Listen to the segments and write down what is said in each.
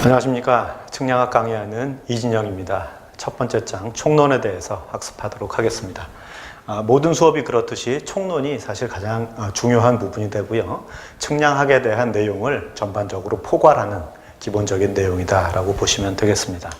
안녕하십니까. 측량학 강의하는 이진영입니다. 첫 번째 장 총론에 대해서 학습하도록 하겠습니다. 아, 모든 수업이 그렇듯이 총론이 사실 가장 어, 중요한 부분이 되고요. 측량학에 대한 내용을 전반적으로 포괄하는 기본적인 내용이다라고 보시면 되겠습니다.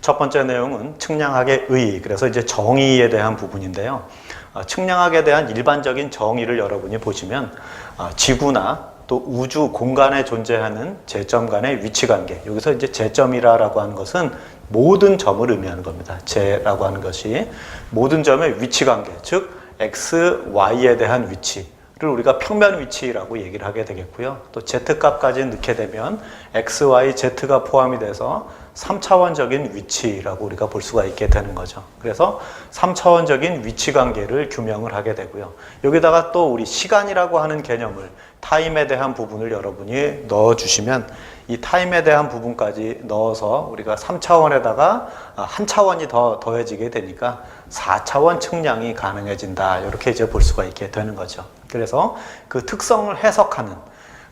첫 번째 내용은 측량학의 의, 그래서 이제 정의에 대한 부분인데요. 어, 측량학에 대한 일반적인 정의를 여러분이 보시면 어, 지구나 또 우주 공간에 존재하는 재점 간의 위치 관계. 여기서 이제 재점이라고 하는 것은 모든 점을 의미하는 겁니다. 재라고 하는 것이 모든 점의 위치 관계, 즉 x, y에 대한 위치를 우리가 평면 위치라고 얘기를 하게 되겠고요. 또 z 값까지 넣게 되면 x, y, z가 포함이 돼서 3차원적인 위치라고 우리가 볼 수가 있게 되는 거죠. 그래서 3차원적인 위치 관계를 규명을 하게 되고요. 여기다가 또 우리 시간이라고 하는 개념을 타임에 대한 부분을 여러분이 넣어 주시면 이 타임에 대한 부분까지 넣어서 우리가 3차원에다가 한 차원이 더 더해지게 되니까 4차원 측량이 가능해진다. 이렇게 이제 볼 수가 있게 되는 거죠. 그래서 그 특성을 해석하는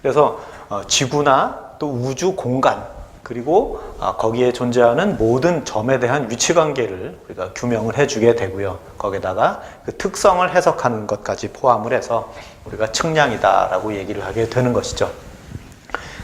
그래서 어, 지구나 또 우주 공간 그리고 아, 거기에 존재하는 모든 점에 대한 위치 관계를 우리가 규명을 해주게 되고요. 거기다가 그 특성을 해석하는 것까지 포함을 해서 우리가 측량이다라고 얘기를 하게 되는 것이죠.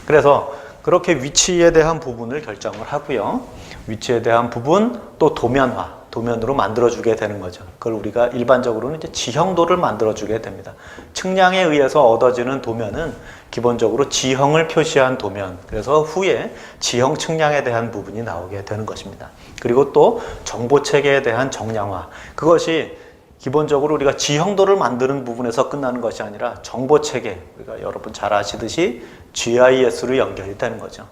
그래서 그렇게 위치에 대한 부분을 결정을 하고요. 위치에 대한 부분 또 도면화, 도면으로 만들어주게 되는 거죠. 그걸 우리가 일반적으로는 이제 지형도를 만들어주게 됩니다. 측량에 의해서 얻어지는 도면은 기본적으로 지형을 표시한 도면. 그래서 후에 지형 측량에 대한 부분이 나오게 되는 것입니다. 그리고 또 정보 체계에 대한 정량화. 그것이 기본적으로 우리가 지형도를 만드는 부분에서 끝나는 것이 아니라 정보 체계. 우리가 여러분 잘 아시듯이 GIS로 연결이 되는 거죠.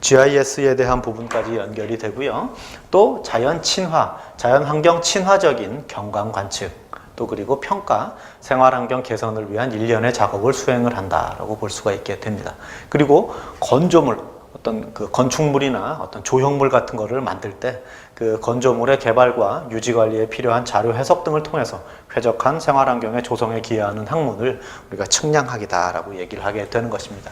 GIS에 대한 부분까지 연결이 되고요. 또 자연 친화, 자연 환경 친화적인 경관 관측, 또 그리고 평가, 생활 환경 개선을 위한 일련의 작업을 수행을 한다라고 볼 수가 있게 됩니다. 그리고 건조물, 어떤 그 건축물이나 어떤 조형물 같은 거를 만들 때 그 건조물의 개발과 유지 관리에 필요한 자료 해석 등을 통해서 쾌적한 생활 환경의 조성에 기여하는 학문을 우리가 측량학이다라고 얘기를 하게 되는 것입니다.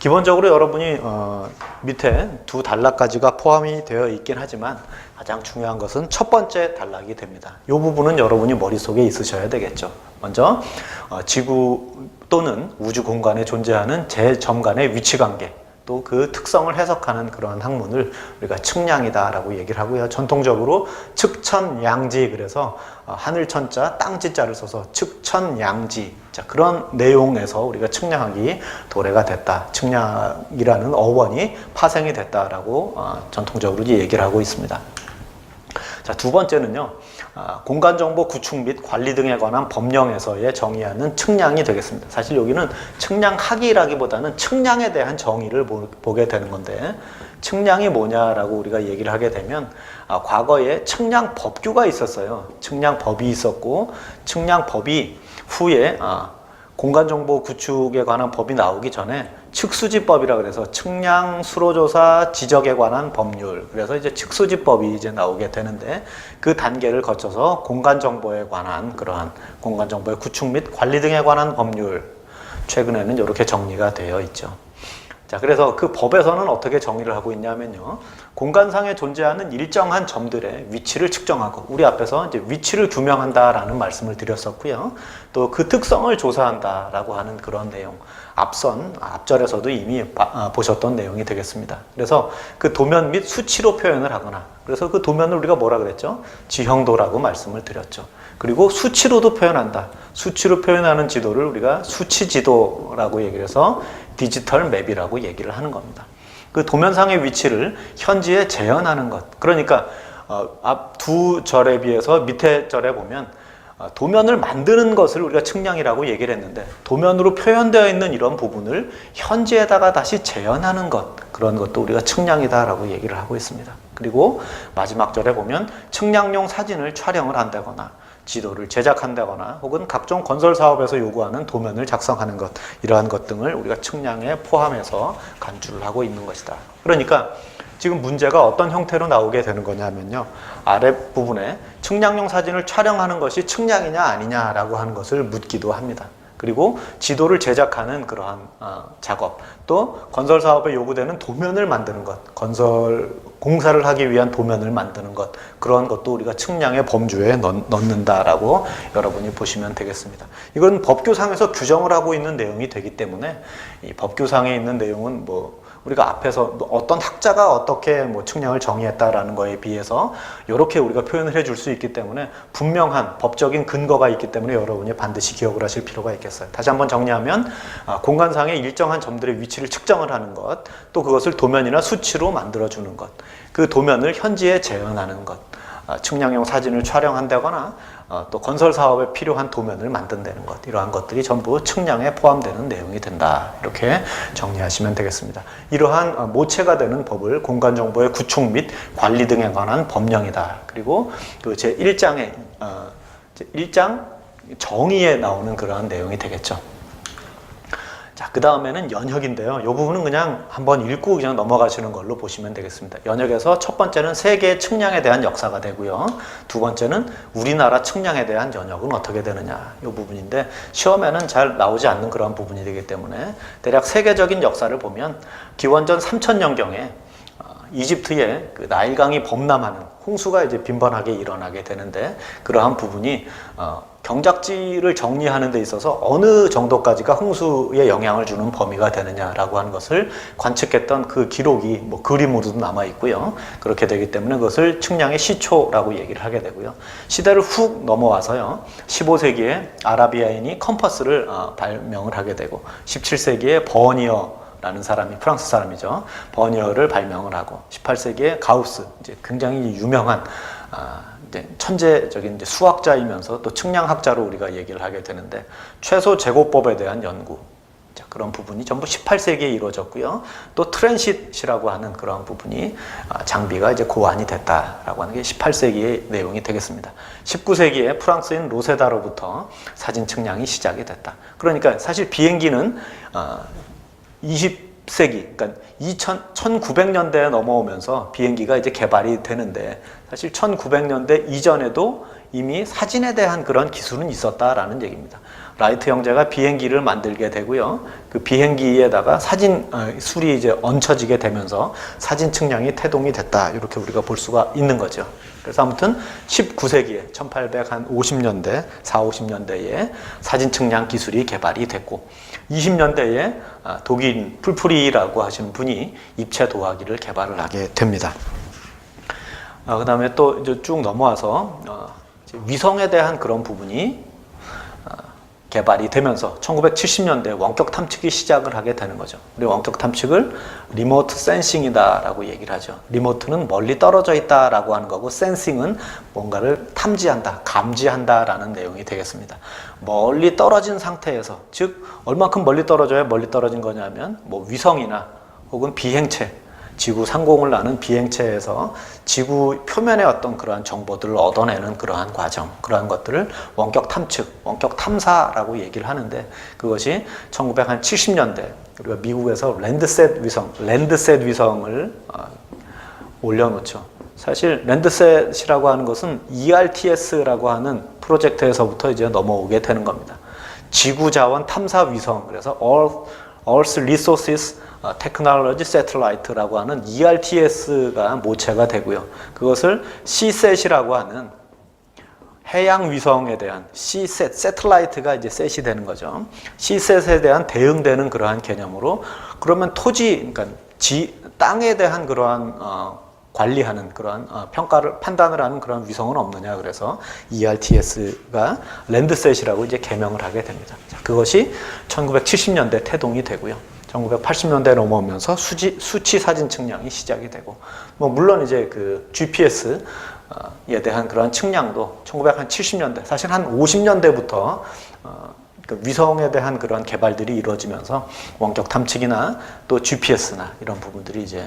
기본적으로 여러분이 어, 밑에 두 단락까지가 포함이 되어 있긴 하지만 가장 중요한 것은 첫 번째 단락이 됩니다. 이 부분은 여러분이 머릿속에 있으셔야 되겠죠. 먼저 어, 지구 또는 우주 공간에 존재하는 제점 간의 위치 관계 또 그 특성을 해석하는 그러한 학문을 우리가 측량이다라고 얘기를 하고요. 전통적으로 측천양지 그래서 어, 하늘천자 땅지자를 써서 측천양지 자 그런 내용에서 우리가 측량학이 도래가 됐다. 측량이라는 어원이 파생이 됐다라고 어, 전통적으로 얘기를 하고 있습니다. 자, 두 번째는요, 아, 공간정보 구축 및 관리 등에 관한 법령에서의 정의하는 측량이 되겠습니다. 사실 여기는 측량학이라기보다는 측량에 대한 정의를 보, 보게 되는 건데, 측량이 뭐냐라고 우리가 얘기를 하게 되면, 아, 과거에 측량 법규가 있었어요. 측량 법이 있었고, 측량 법이 후에 아, 공간정보 구축에 관한 법이 나오기 전에 측수지법이라 그래서 측량 수로조사 지적에 관한 법률 그래서 이제 측수지법이 이제 나오게 되는데 그 단계를 거쳐서 공간정보에 관한 그러한 공간정보의 구축 및 관리 등에 관한 법률 최근에는 이렇게 정리가 되어 있죠. 자, 그래서 그 법에서는 어떻게 정의를 하고 있냐면요. 공간상에 존재하는 일정한 점들의 위치를 측정하고, 우리 앞에서 이제 위치를 규명한다라는 말씀을 드렸었고요. 또 그 특성을 조사한다라고 하는 그런 내용. 앞선, 앞절에서도 이미 바, 아, 보셨던 내용이 되겠습니다. 그래서 그 도면 및 수치로 표현을 하거나, 그래서 그 도면을 우리가 뭐라 그랬죠? 지형도라고 말씀을 드렸죠. 그리고 수치로도 표현한다. 수치로 표현하는 지도를 우리가 수치 지도라고 얘기를 해서 디지털 맵이라고 얘기를 하는 겁니다. 그 도면상의 위치를 현지에 재현하는 것. 그러니까 어, 앞두 절에 비해서 밑에 절에 보면 어, 도면을 만드는 것을 우리가 측량이라고 얘기를 했는데 도면으로 표현되어 있는 이런 부분을 현지에다가 다시 재현하는 것 그런 것도 우리가 측량이다라고 얘기를 하고 있습니다. 그리고 마지막 절에 보면 측량용 사진을 촬영을 한다거나 지도를 제작한다거나 혹은 각종 건설 사업에서 요구하는 도면을 작성하는 것 이러한 것 등을 우리가 측량에 포함해서 간주를 하고 있는 것이다. 그러니까 지금 문제가 어떤 형태로 나오게 되는 거냐면요. 아랫부분에 측량용 사진을 촬영하는 것이 측량이냐 아니냐라고 하는 것을 묻기도 합니다. 그리고 지도를 제작하는 그러한 어, 작업, 또 건설 사업에 요구되는 도면을 만드는 것, 건설 공사를 하기 위한 도면을 만드는 것, 그런 것도 우리가 측량의 범주에 넣, 넣는다라고 여러분이 보시면 되겠습니다. 이건 법규상에서 규정을 하고 있는 내용이 되기 때문에 이 법규상에 있는 내용은 뭐 우리가 앞에서 뭐 어떤 학자가 어떻게 뭐 측량을 정의했다라는 거에 비해서 이렇게 우리가 표현을 해줄 수 있기 때문에 분명한 법적인 근거가 있기 때문에 여러분이 반드시 기억을 하실 필요가 있겠어요. 다시 한번 정리하면 아, 공간상의 일정한 점들의 위치를 측정을 하는 것, 또 그것을 도면이나 수치로 만들어주는 것, 그 도면을 현지에 재현하는 것, 아, 측량용 사진을 촬영한다거나 어, 또 건설 사업에 필요한 도면을 만든다는 것 이러한 것들이 전부 측량에 포함되는 내용이 된다 이렇게 정리하시면 되겠습니다. 이러한 어, 모체가 되는 법을 공간 정보의 구축 및 관리 등에 관한 법령이다. 그리고 그 제 1장에 어, 제 1장 정의에 나오는 그러한 내용이 되겠죠. 자, 그 다음에는 연혁인데요. 이 부분은 그냥 한번 읽고 그냥 넘어가시는 걸로 보시면 되겠습니다. 연혁에서 첫 번째는 세계 측량에 대한 역사가 되고요. 두 번째는 우리나라 측량에 대한 연혁은 어떻게 되느냐. 이 부분인데 시험에는 잘 나오지 않는 그런 부분이 되기 때문에 대략 세계적인 역사를 보면 기원전 3000년경에 어, 이집트에 그 나일강이 범람하는 홍수가 이제 빈번하게 일어나게 되는데 그러한 부분이 어, 경작지를 정리하는 데 있어서 어느 정도까지가 홍수에 영향을 주는 범위가 되느냐라고 하는 것을 관측했던 그 기록이 뭐 그림으로도 남아 있고요. 그렇게 되기 때문에 그것을 측량의 시초라고 얘기를 하게 되고요. 시대를 훅 넘어와서요. 15세기에 아라비아인이 컴퍼스를 어, 발명을 하게 되고 17세기에 버니어 라는 사람이 프랑스 사람이죠. 버니어를 발명을 하고 18세기에 가우스 이제 굉장히 유명한 아, 이제 천재적인 이제 수학자이면서 또 측량학자로 우리가 얘기를 하게 되는데 최소 제곱법에 대한 연구 자, 그런 부분이 전부 18세기에 이루어졌고요. 또 트랜싯이라고 하는 그런 부분이 아, 장비가 이제 고안이 됐다라고 하는 게 18세기의 내용이 되겠습니다. 19세기에 프랑스인 로세다로부터 사진 측량이 시작이 됐다. 그러니까 사실 비행기는 어, 20세기, 그러니까 2000, 1900년대에 넘어오면서 비행기가 이제 개발이 되는데 사실 1900년대 이전에도 이미 사진에 대한 그런 기술은 있었다라는 얘기입니다. 라이트 형제가 비행기를 만들게 되고요. 그 비행기에다가 사진 어, 술이 이제 얹혀지게 되면서 사진 측량이 태동이 됐다. 이렇게 우리가 볼 수가 있는 거죠. 그래서 아무튼 19세기에 1850년대, 4, 50년대에 사진 측량 기술이 개발이 됐고 20년대에 아, 독일 풀프리라고 하시는 분이 입체 도화기를 개발을 하게 됩니다. 아, 그 다음에 또 이제 쭉 넘어와서 어, 위성에 대한 그런 부분이 어, 개발이 되면서 1970년대 원격 탐측이 시작을 하게 되는 거죠. 우리 원격 탐측을 리모트 센싱이다라고 얘기를 하죠. 리모트는 멀리 떨어져 있다라고 하는 거고 센싱은 뭔가를 탐지한다, 감지한다라는 내용이 되겠습니다. 멀리 떨어진 상태에서 즉 얼마큼 멀리 떨어져야 멀리 떨어진 거냐면 뭐 위성이나 혹은 비행체 지구 상공을 나는 비행체에서 지구 표면의 어떤 그러한 정보들을 얻어내는 그러한 과정, 그러한 것들을 원격 탐측, 원격 탐사라고 얘기를 하는데 그것이 1970년대 우리가 미국에서 랜드셋 위성, 랜드셋 위성을 어, 올려놓죠. 사실 랜드셋이라고 하는 것은 ERTS라고 하는 프로젝트에서부터 이제 넘어오게 되는 겁니다. 지구 자원 탐사 위성, 그래서 Earth, Earth Resources 어, 테크놀로지 세틀라이트라고 하는 ERTS가 모체가 되고요. 그것을 CSAT이라고 하는 해양 위성에 대한 C셋, 세틀라이트가 이제 셋이 되는 거죠. C셋에 대한 대응되는 그러한 개념으로 그러면 토지, 그러니까 지, 땅에 대한 그러한 어, 관리하는 그러한 어, 평가를 판단을 하는 그런 위성은 없느냐 그래서 ERTS가 랜드셋이라고 이제 개명을 하게 됩니다. 자, 그것이 1970년대 태동이 되고요. 1980년대 넘어오면서 수지, 수치 사진 측량이 시작이 되고, 뭐, 물론 이제 그 GPS에 대한 그런 측량도 1970년대, 사실 한 50년대부터 어, 그 위성에 대한 그런 개발들이 이루어지면서 원격 탐측이나 또 GPS나 이런 부분들이 이제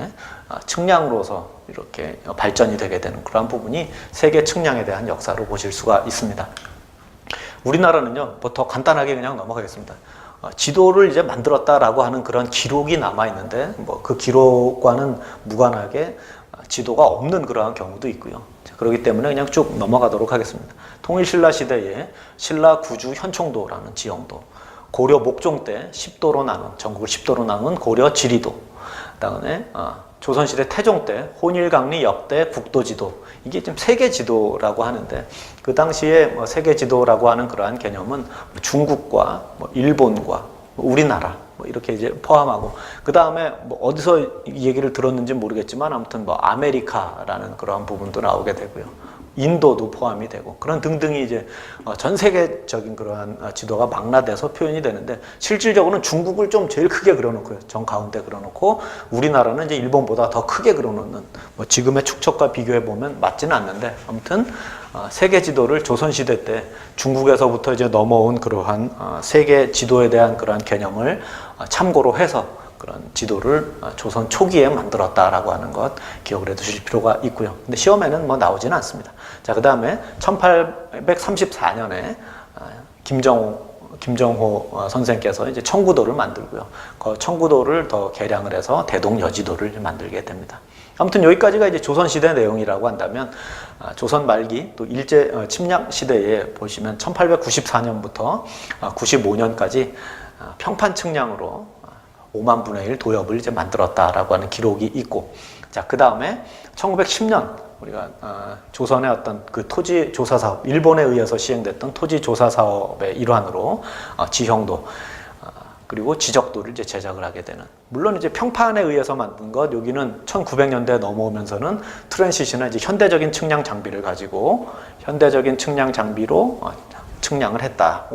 어, 측량으로서 이렇게 발전이 되게 되는 그런 부분이 세계 측량에 대한 역사로 보실 수가 있습니다. 우리나라는요, 뭐 더 간단하게 그냥 넘어가겠습니다. 어, 지도를 이제 만들었다라고 하는 그런 기록이 남아 있는데 뭐 그 기록과는 무관하게 어, 지도가 없는 그러한 경우도 있고요. 자, 그렇기 때문에 그냥 쭉 넘어가도록 하겠습니다. 통일신라 시대에 신라 구주 현총도라는 지형도 고려 목종 때 10도로 나눈 전국을 10도로 나눈 고려 지리도. 그다음에 어, 조선시대 태종 때 혼일강리 역대 국도지도 이게 지금 세계 지도라고 하는데 그 당시에 뭐 세계 지도라고 하는 그러한 개념은 중국과 뭐 일본과 우리나라 뭐 이렇게 이제 포함하고 그 다음에 뭐 어디서 이 얘기를 들었는지 모르겠지만 아무튼 뭐 아메리카라는 그러한 부분도 나오게 되고요. 인도도 포함이 되고 그런 등등이 이제 어, 전 세계적인 그러한 어, 지도가 망라돼서 표현이 되는데 실질적으로는 중국을 좀 제일 크게 그려놓고요. 정 가운데 그려놓고 우리나라는 이제 일본보다 더 크게 그려놓는 뭐 지금의 축척과 비교해 보면 맞지는 않는데 아무튼 어, 세계 지도를 조선 시대 때 중국에서부터 이제 넘어온 그러한 어, 세계 지도에 대한 그러한 개념을 어, 참고로 해서 그런 지도를 어, 조선 초기에 만들었다라고 하는 것 기억을 해두실 필요가 있고요. 근데 시험에는 뭐 나오지는 않습니다. 자, 그 다음에 1834년에 김정호 김정호 어, 선생께서 이제 청구도를 만들고요. 그 청구도를 더 개량을 해서 대동여지도를 만들게 됩니다. 아무튼 여기까지가 이제 조선 시대 내용이라고 한다면 아, 조선 말기 또 일제 어, 침략 시대에 보시면 1894년부터 95년까지 아, 평판 측량으로 5만 분의 1 도엽을 이제 만들었다라고 하는 기록이 있고 자그 다음에 1910년 우리가 어, 조선의 어떤 그 토지 조사 사업 일본에 의해서 시행됐던 토지 조사 사업의 일환으로 어, 지형도 어, 그리고 지적도를 이제 제작을 하게 되는 물론 이제 평판에 의해서 만든 것 여기는 1900년대에 넘어오면서는 트랜시션은 이제 현대적인 측량 장비를 가지고 현대적인 측량 장비로 어, 측량을 했다.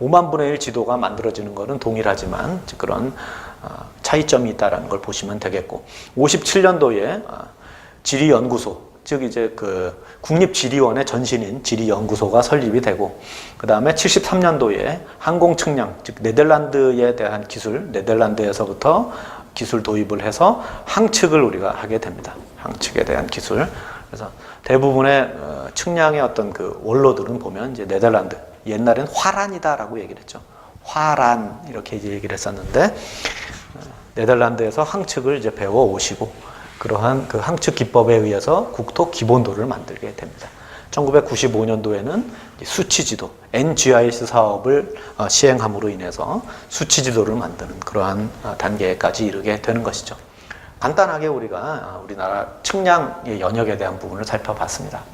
5만 분의 1 지도가 만들어지는 것은 동일하지만 그런 어, 차이점이 있다라는 걸 보시면 되겠고 57년도에 어, 지리연구소 즉 이제 그 국립지리원의 전신인 지리연구소가 설립이 되고 그 다음에 73년도에 항공측량 즉 네덜란드에 대한 기술 네덜란드에서부터 기술 도입을 해서 항측을 우리가 하게 됩니다. 항측에 대한 기술 그래서 대부분의 어, 측량의 어떤 그 원로들은 보면 이제 네덜란드 옛날엔 화란이다라고 얘기를 했죠. 화란 이렇게 얘기를 했었는데 어, 네덜란드에서 항측을 이제 배워 오시고 그러한 그 항측 기법에 의해서 국토 기본도를 만들게 됩니다. 1995년도에는 수치 지도 NGIS 사업을 어, 시행함으로 인해서 수치 지도를 만드는 그러한 어, 단계까지 이르게 되는 것이죠. 간단하게 우리가 어, 우리나라 측량의 영역에 대한 부분을 살펴봤습니다.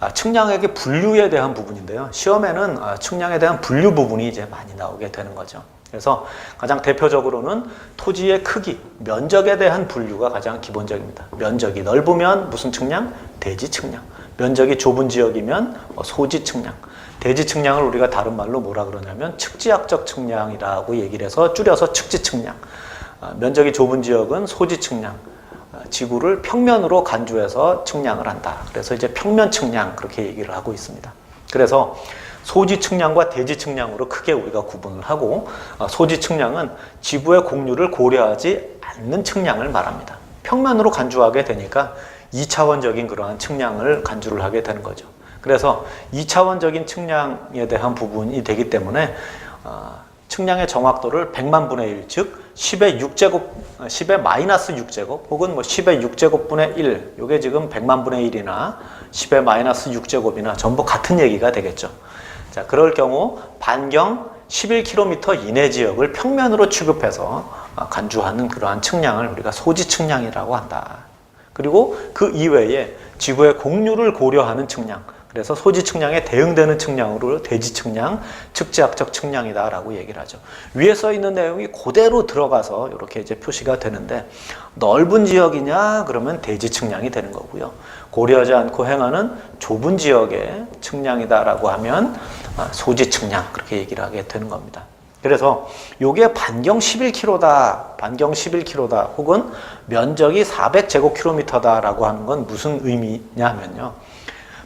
아, 측량액의 분류에 대한 부분인데요. 시험에는 아, 측량에 대한 분류 부분이 이제 많이 나오게 되는 거죠. 그래서 가장 대표적으로는 토지의 크기, 면적에 대한 분류가 가장 기본적입니다. 면적이 넓으면 무슨 측량? 대지 측량. 면적이 좁은 지역이면 뭐 소지 측량. 대지 측량을 우리가 다른 말로 뭐라 그러냐면 측지학적 측량이라고 얘기를 해서 줄여서 측지 측량. 아, 면적이 좁은 지역은 소지 측량. 아, 지구를 평면으로 간주해서 측량을 한다. 그래서 이제 평면 측량 그렇게 얘기를 하고 있습니다. 그래서 소지 측량과 대지 측량으로 크게 우리가 구분을 하고 아, 소지 측량은 지구의 공류를 고려하지 않는 측량을 말합니다. 평면으로 간주하게 되니까 2차원적인 그러한 측량을 간주를 하게 되는 거죠. 그래서 2차원적인 측량에 대한 부분이 되기 때문에 어, 측량의 정확도를 100만 분의 1, 즉 10의 6제곱, 10의 마이너스 6제곱 혹은 뭐 10의 6제곱분의 1, 이게 지금 100만 분의 1이나 10의 마이너스 6제곱이나 전부 같은 얘기가 되겠죠. 자, 그럴 경우 반경 11km 이내 지역을 평면으로 취급해서 어, 간주하는 그러한 측량을 우리가 소지 측량이라고 한다. 그리고 그 이외에 지구의 공류를 고려하는 측량, 그래서 소지 측량에 대응되는 측량으로 대지 측량, 측지학적 측량이다라고 얘기를 하죠. 위에 써 있는 내용이 그대로 들어가서 이렇게 이제 표시가 되는데 넓은 지역이냐 그러면 대지 측량이 되는 거고요. 고려하지 않고 행하는 좁은 지역의 측량이다라고 하면 아, 소지 측량 그렇게 얘기를 하게 되는 겁니다. 그래서 요게 반경 11km다, 반경 11km다, 혹은 면적이 400제곱킬로미터다라고 하는 건 무슨 의미냐 하면요.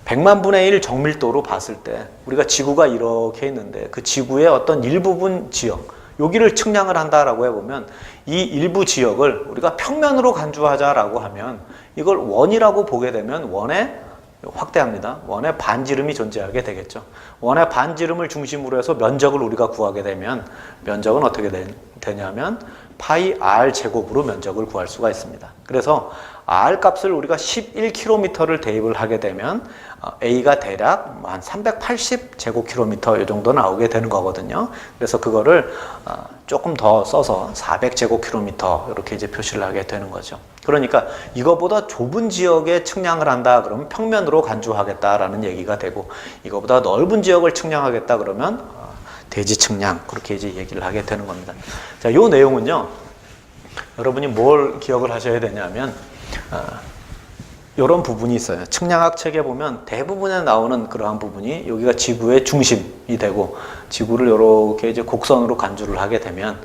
100만 분의 1 정밀도로 봤을 때 우리가 지구가 이렇게 있는데 그 지구의 어떤 일부분 지역 여기를 측량을 한다라고 해보면 이 일부 지역을 우리가 평면으로 간주하자라고 하면 이걸 원이라고 보게 되면 원의 확대합니다. 원의 반지름이 존재하게 되겠죠. 원의 반지름을 중심으로 해서 면적을 우리가 구하게 되면 면적은 어떻게 되, 냐면 파이 r 제곱으로 면적을 구할 수가 있습니다. 그래서 r 값을 우리가 11km를 대입을 하게 되면 어, a가 대략 한 380 제곱킬로미터 이 정도 나오게 되는 거거든요. 그래서 그거를 어, 조금 더 써서 400 제곱킬로미터 이렇게 이제 표시를 하게 되는 거죠. 그러니까 이거보다 좁은 지역에 측량을 한다 그러면 평면으로 간주하겠다라는 얘기가 되고 이거보다 넓은 지역을 측량하겠다 그러면 어, 대지 측량 그렇게 이제 얘기를 하게 되는 겁니다. 자, 요 내용은요. 여러분이 뭘 기억을 하셔야 되냐면 이런 부분이 있어요. 측량학 책에 보면 대부분에 나오는 그러한 부분이 여기가 지구의 중심이 되고 지구를 이렇게 이제 곡선으로 간주를 하게 되면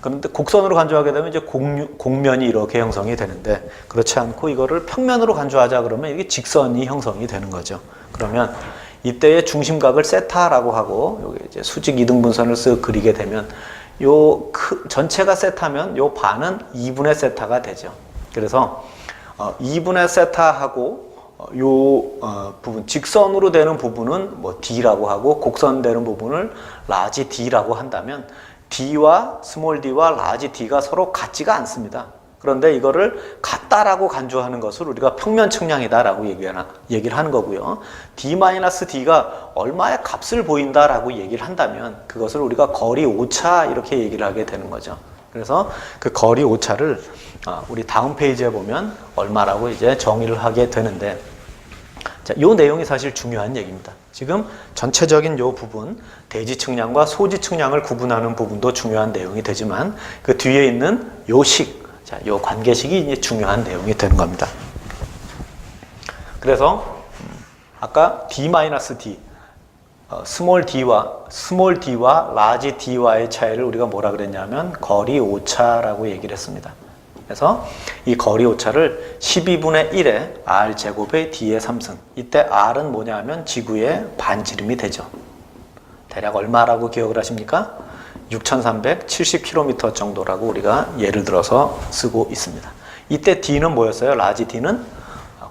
그런데 곡선으로 간주하게 되면 이제 공, 곡면이 이렇게 형성이 되는데 그렇지 않고 이거를 평면으로 간주하자 그러면 이게 직선이 형성이 되는 거죠. 그러면 이때의 중심각을 세타라고 하고 여기 이제 수직 이등 분선을 쓱 그리게 되면 요 크, 전체가 세타면 요 반은 2분의 세타가 되죠. 그래서 어, 2분의 세타하고 어, 요 어, 부분 직선으로 되는 부분은 뭐 d라고 하고 곡선되는 부분을 라지 d라고 한다면 d와 스몰 d와 라지 d가 서로 같지가 않습니다. 그런데 이거를 같다라고 간주하는 것을 우리가 평면 측량이다라고 얘기하나, 얘기를 하는 거고요. d-d가 얼마의 값을 보인다라고 얘기를 한다면 그것을 우리가 거리 오차 이렇게 얘기를 하게 되는 거죠. 그래서 그 거리 오차를 아, 우리 다음 페이지에 보면 얼마라고 이제 정의를 하게 되는데 자, 요 내용이 사실 중요한 얘기입니다. 지금 전체적인 요 부분 대지 측량과 소지 측량을 구분하는 부분도 중요한 내용이 되지만 그 뒤에 있는 요 식 자, 요 관계식이 이제 중요한 내용이 되는 겁니다. 그래서 음, 아까 d-d 어, 스몰 d와 스몰 d와 라지 d와의 차이를 우리가 뭐라 그랬냐면 거리 오차라고 얘기를 했습니다. 그래서 이 거리 오차를 12분의 1에 r 제곱의 d의 3승. 이때 r은 뭐냐면 지구의 반지름이 되죠. 대략 얼마라고 기억을 하십니까? 6,370km 정도라고 우리가 예를 들어서 쓰고 있습니다. 이때 d는 뭐였어요? 라지 d는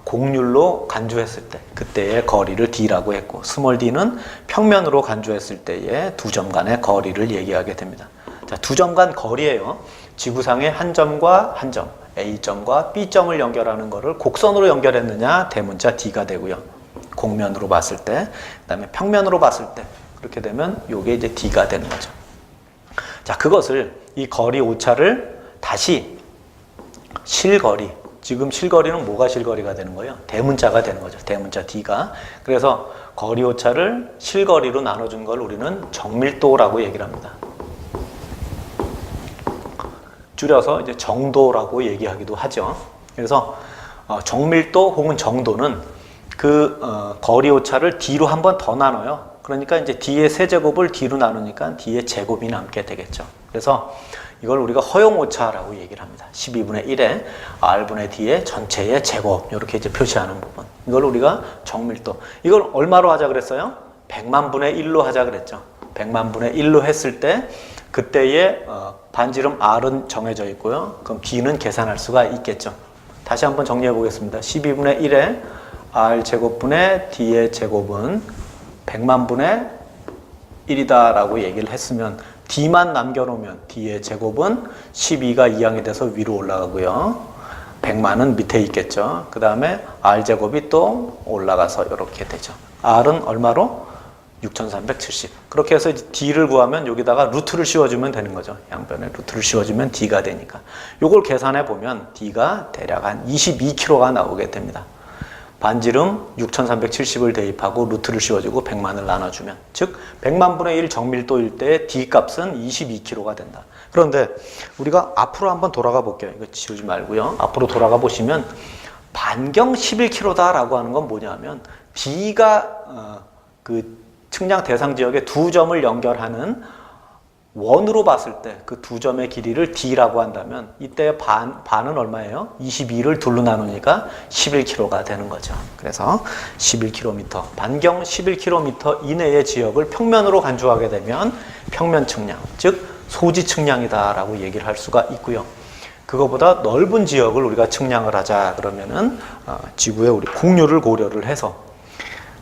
곡률로 간주했을 때 그때의 거리를 d라고 했고 스몰 d는 평면으로 간주했을 때의 두 점 간의 거리를 얘기하게 됩니다. 자, 두 점 간 거리예요. 지구상의 한 점과 한 점, A점과 B점을 연결하는 것을 곡선으로 연결했느냐 대문자 D가 되고요. 곡면으로 봤을 때, 그다음에 평면으로 봤을 때 그렇게 되면 요게 이제 D가 되는 거죠. 자, 그것을 이 거리 오차를 다시 실거리 지금 실거리는 뭐가 실거리가 되는 거예요? 대문자가 되는 거죠. 대문자 D가. 그래서 거리 오차를 실거리로 나눠준 걸 우리는 정밀도라고 얘기를 합니다. 줄여서 이제 정도라고 얘기하기도 하죠. 그래서 어, 정밀도 혹은 정도는 그 어, 거리 오차를 d로 한 번 더 나눠요. 그러니까 이제 d의 세제곱을 d로 나누니까 d의 제곱이 남게 되겠죠. 그래서 이걸 우리가 허용 오차라고 얘기를 합니다. 12분의 1에 r분의 d의 전체의 제곱 이렇게 이제 표시하는 부분. 이걸 우리가 정밀도. 이걸 얼마로 하자 그랬어요? 100만 분의 1로 하자 그랬죠. 100만 분의 1로 했을 때 그때의 어, 반지름 R은 정해져 있고요. 그럼 D는 계산할 수가 있겠죠. 다시 한번 정리해 보겠습니다. 12분의 1에 R 제곱분의 D의 제곱은 100만 분의 1이다라고 얘기를 했으면 D만 남겨놓으면 D의 제곱은 12가 이항이 돼서 위로 올라가고요. 100만은 밑에 있겠죠. 그 다음에 R 제곱이 또 올라가서 이렇게 되죠. R은 얼마로? 6370. 그렇게 해서 D를 구하면 여기다가 루트를 씌워주면 되는 거죠. 양변에 루트를 씌워주면 D가 되니까. 요걸 계산해 보면 D가 대략 한 22kg가 나오게 됩니다. 반지름 6370을 대입하고 루트를 씌워주고 100만을 나눠주면 즉 100만 분의 1 정밀도일 때 D 값은 22kg가 된다. 그런데 우리가 앞으로 한번 돌아가 볼게요. 이거 지우지 말고요. 앞으로 돌아가 보시면 반경 11kg다라고 하는 건 뭐냐면 D가 어, 그 측량 대상 지역의 두 점을 연결하는 원으로 봤을 때 그 두 점의 길이를 d라고 한다면 이때 반, 반은 얼마예요? 22를 둘로 나누니까 11km가 되는 거죠. 그래서 11km, 반경 11km 이내의 지역을 평면으로 간주하게 되면 평면 측량, 즉 소지 측량이다라고 얘기를 할 수가 있고요. 그거보다 넓은 지역을 우리가 측량을 하자 그러면은 어, 지구의 우리 곡률을 고려를 해서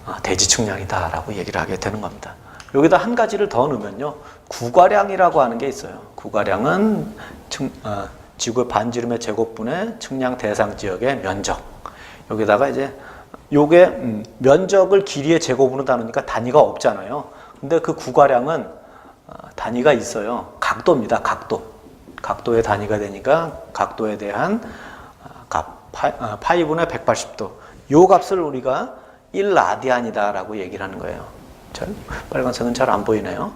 아, 대지 측량이다라고 얘기를 하게 되는 겁니다. 여기다 한 가지를 더 넣으면요. 구가량이라고 하는 게 있어요. 구가량은 측, 어, 지구의 반지름의 제곱분의 측량 대상 지역의 면적. 여기다가 이제 요게 음, 면적을 길이의 제곱으로 나누니까 단위가 없잖아요. 근데 그 구가량은 어, 단위가 있어요. 각도입니다. 각도. 각도의 단위가 되니까 각도에 대한 어, 값 파, 어, 파이분의 180도. 요 값을 우리가 1라디안이다라고 얘기를 하는 거예요. 잘, 빨간색은 잘 안 보이네요.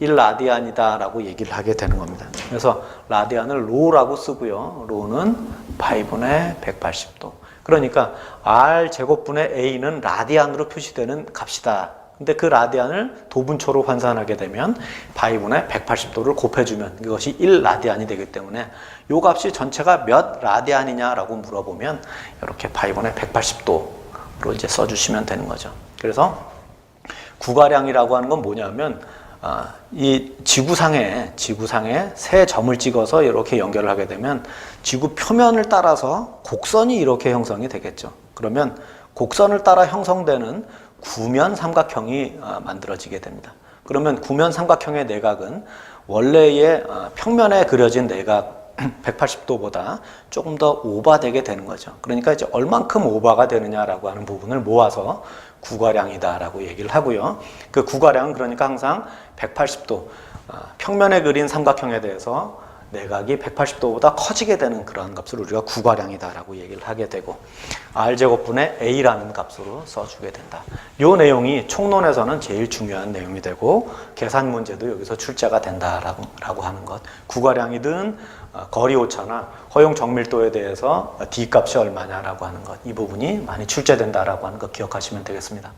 1라디안이다 라고 얘기를 하게 되는 겁니다. 그래서 라디안을 로라고 쓰고요. 로는 파이분의 180도. 그러니까 r 제곱분의 a는 라디안으로 표시되는 값이다. 근데 그 라디안을 도분초로 환산하게 되면 파이분의 180도를 곱해주면 이것이 1라디안이 되기 때문에 요 값이 전체가 몇 라디안이냐라고 물어보면 이렇게 파이분의 180도로 이제 써주시면 되는 거죠. 그래서 구가량이라고 하는 건 뭐냐면 아, 이 지구상에 지구상에 세 점을 찍어서 이렇게 연결을 하게 되면 지구 표면을 따라서 곡선이 이렇게 형성이 되겠죠. 그러면 곡선을 따라 형성되는 구면 삼각형이 아, 만들어지게 됩니다. 그러면 구면 삼각형의 내각은 원래의 아, 평면에 그려진 내각 180도보다 조금 더 오바되게 되는 거죠. 그러니까 이제 얼만큼 오바가 되느냐라고 하는 부분을 모아서 구가량이다라고 얘기를 하고요. 그 구가량은 그러니까 항상 180도 아, 평면에 그린 삼각형에 대해서 내각이 180도보다 커지게 되는 그러한 값을 우리가 구가량이다라고 얘기를 하게 되고 r 제곱분의 a라는 값으로 써주게 된다. 이 내용이 총론에서는 제일 중요한 내용이 되고 계산 문제도 여기서 출제가 된다라고 라고 하는 것. 구가량이든 어, 거리 오차나 허용 정밀도에 대해서 d 값이 얼마냐라고 하는 것. 이 부분이 많이 출제된다라고 하는 것 기억하시면 되겠습니다.